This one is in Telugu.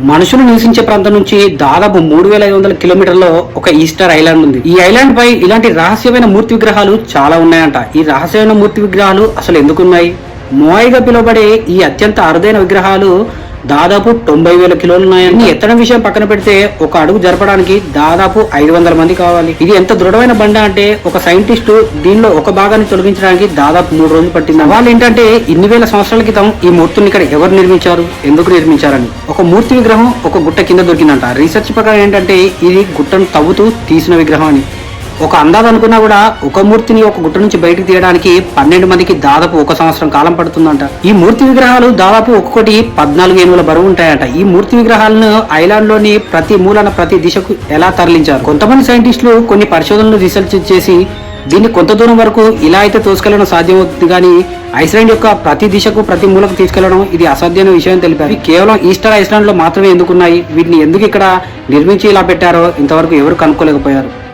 మనుషులు నివసించే ప్రాంతం నుంచి దాదాపు మూడు వేల ఐదు వందల కిలోమీటర్లో ఒక ఈస్టర్ ఐలాండ్ ఉంది. ఈ ఐలాండ్ పై ఇలాంటి రహస్యమైన మూర్తి విగ్రహాలు చాలా ఉన్నాయంట. ఈ రహస్యమైన మూర్తి విగ్రహాలు అసలు ఎందుకున్నాయి? మోయిగా పిలువబడే ఈ అత్యంత అరుదైన విగ్రహాలు దాదాపు తొంభై వేల కిలోలు ఉన్నాయని ఎత్తడం విషయం పక్కన పెడితే ఒక అడుగు జరపడానికి దాదాపు ఐదు వందల మంది కావాలి. ఇది ఎంత దృఢమైన బండ అంటే ఒక సైంటిస్టు దీనిలో ఒక భాగాన్ని తొలగించడానికి దాదాపు మూడు రోజులు పట్టింది వాళ్ళు ఏంటంటే ఇన్ని వేల సంవత్సరాల క్రితం ఈ మూర్తిని ఇక్కడ ఎవరు నిర్మించారు? ఎందుకు నిర్మించారని. ఒక మూర్తి విగ్రహం ఒక గుట్ట కింద దొరికిందంట. రీసెర్చ్ ప్రకారం ఏంటంటే ఇది గుట్టను తవ్వుతూ తీసిన విగ్రహం అని. ఒక అందాజు అనుకున్నా కూడా ఒక మూర్తిని ఒక గుట్ట నుంచి బయటకు తీయడానికి పన్నెండు మందికి దాదాపు ఒక సంవత్సరం కాలం పడుతుందంట. ఈ మూర్తి విగ్రహాలు దాదాపు ఒక్కొక్కటి పద్నాలుగు ఏనుగుల బరువు ఉంటాయంట. ఈ మూర్తి విగ్రహాలను ఐలాండ్లోని ప్రతి మూలన ప్రతి దిశకు ఎలా తరలించారు? కొంతమంది సైంటిస్టులు కొన్ని పరిశోధనలు రీసెర్చ్ చేసి దీన్ని కొంత దూరం వరకు ఇలా అయితే తోసుకెళ్ళడం సాధ్యమవుతుంది కానీ ఐస్లాండ్ యొక్క ప్రతి దిశకు ప్రతి మూలకు తీసుకెళ్ళడం ఇది అసాధ్యమైన విషయం తెలిపారు. కేవలం ఈస్టర్ ఐస్లాండ్లో మాత్రమే ఎందుకున్నాయి? వీటిని ఎందుకు ఇక్కడ నిర్మించి ఇలా పెట్టారో ఇంతవరకు ఎవరు కనుక్కోలేకపోయారు.